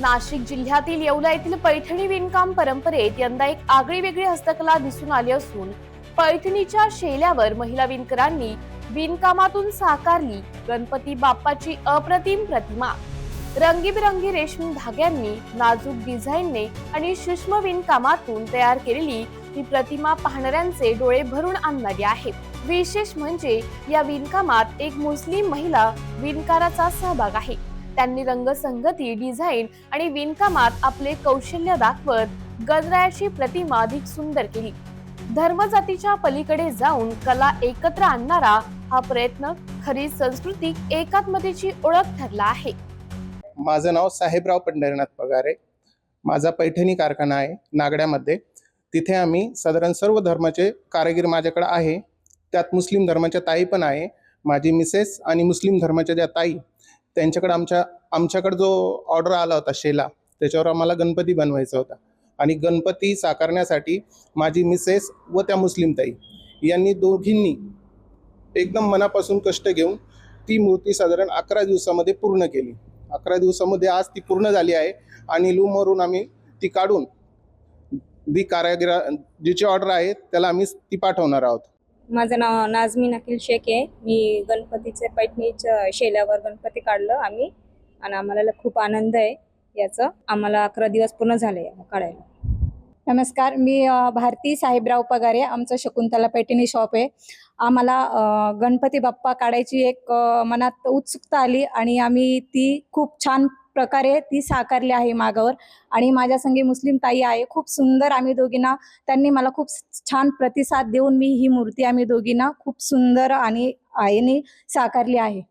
नाशिक जिल्ह्यातील येवला येथील पैठणी विणकाम परंपरेत यंदा एक आगळी वेगळी हस्तकला दिसून आली असून पैठणीच्या शेल्यावर महिला विणकरांनी विणकामातून साकारली गणपती बाप्पाची अप्रतिम प्रतिमा. रंगीबिरंगी रेशमी धाग्यांनी नाजूक डिझाईनने आणि सूक्ष्म विणकामातून तयार केलेली ही प्रतिमा पाहणाऱ्यांचे डोळे भरून आणणारी आहे विशेष म्हणजे या विणकामात एक मुस्लिम महिला विणकाराचा सहभाग आहे. त्यांनी रंगसंगती डिझाईन आणि विणकामात आपले कौशल्य दाखवत गणरायाची प्रतिमा अधिक सुंदर केली. धर्मजातीच्या पलीकडे जाऊन कला एकत्र आणणारा हा प्रयत्न खरी सांस्कृतिक एकात्मतेची ओळख ठरला आहे. माझं नाव साहेबराव पंढरीनाथ पगारे. माझा पैठणी कारखाना आहे नागड्यामध्ये. तिथे आम्ही साधारण सर्व धर्माचे कारागीर माझ्याकडे आहे. त्यात मुस्लिम धर्माच्या ताई पण आहे. माझी मिसेस आणि मुस्लिम धर्माच्या ज्या ताई त्यांच्याकडे आमच्या आमच्याकडे जो ऑर्डर आला होता शेला त्याच्यावर आम्हाला गणपती बनवायचा होता. आणि गणपती साकारण्यासाठी माझी मिसेस व त्या मुस्लिम ताई यांनी दोघींनी एकदम मनापासून कष्ट घेऊन ती मूर्ती साधारण अकरा दिवसामध्ये पूर्ण केली. अकरा दिवसामध्ये आज ती पूर्ण झाली आहे आणि लूमवरून आम्ही ती काढून जी कारागिरा जिची ऑर्डर आहे त्याला आम्ही ती पाठवणार आहोत. माझं नाव नाझमी नकील शेख आहे. मी गणपतीचे पैठणीच्या शेल्यावर गणपती काढलं आम्ही. आणि आम्हाला खूप आनंद आहे. याचं आम्हाला अकरा दिवस पूर्ण झाले काढायला. नमस्कार मी भारती साहेबराव पगारे आमचं शकुंतला पैठणी शॉप आहे. आम्हाला गणपती बाप्पा काढायची एक मनात उत्सुकता आली आणि आम्ही ती खूप छान प्रकारे ती साकारली आहे मागावर. आणि माझ्या संगी मुस्लिम ताई आहे खूप सुंदर आम्ही दोघींना त्यांनी मला खूप छान प्रतिसाद देऊन मी ही मूर्ती आम्ही दोघींना खूप सुंदर आणि आईने साकारली आहे.